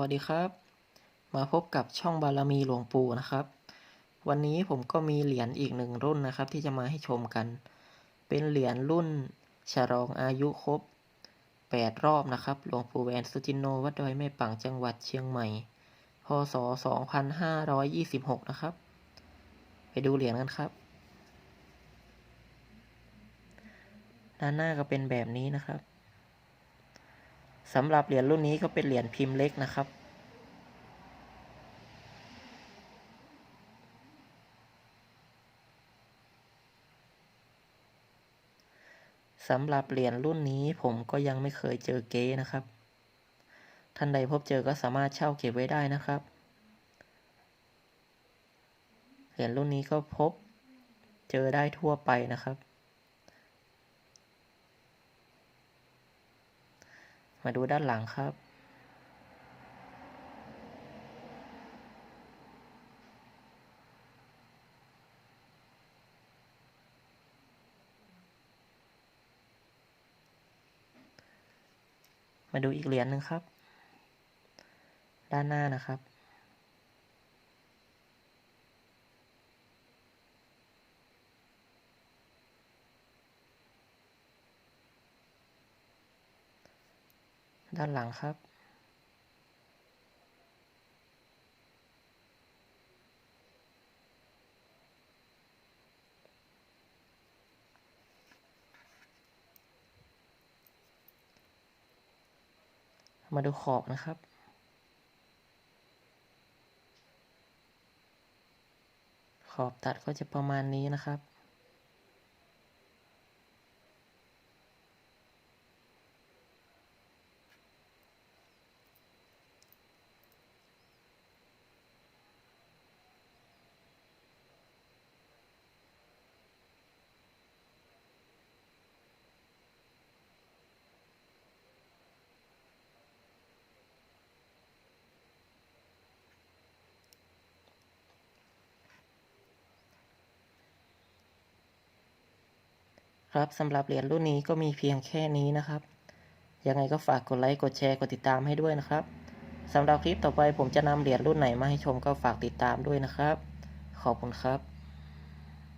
วัสดีครับ มาพบกับช่องบารมีหลวงปู่นะครับ วันนี้ผมก็มีเหรียญอีกหนึ่งรุ่นนะครับ ที่จะมาให้ชมกัน เป็นเหรียญรุ่นฉลองอายุครบ 8 รอบนะครับหลวงปู่แหวนสุจินโนวัดดอยแม่ปังจังหวัดเชียงใหม่ พศ 2526 นะครับ ไปดูเหรียญกันครับ ด้านหน้าก็เป็นแบบนี้นะครับ สำหรับเหรียญรุ่นนี้ก็เป็นเหรียญพิมพ์เล็กนะครับ สำหรับเหรียญรุ่นนี้ผมก็ยังไม่เคยเจอเก๊นะครับ ท่านใดพบเจอก็สามารถเช่าเก็บไว้ได้นะครับ เหรียญรุ่นนี้ก็พบเจอได้ทั่วไปนะครับ มาดูด้านหลังครับ มาดูอีกเหรียญหนึ่งครับ ด้านหน้านะครับ ด้านหลังครับ มาดูขอบนะครับขอบตัดก็จะประมาณนี้นะครับ ครับสำหรับเหรียญรุ่นนี้ก็มีเพียงแค่นี้นะครับ ยังไงก็ฝากกดไลค์กดแชร์กดติดตามให้ด้วยนะครับสำหรับคลิปต่อไปผมจะนำเหรียญรุ่นไหนมาให้ชมก็ฝากติดตามด้วยนะครับ ขอบคุณครับ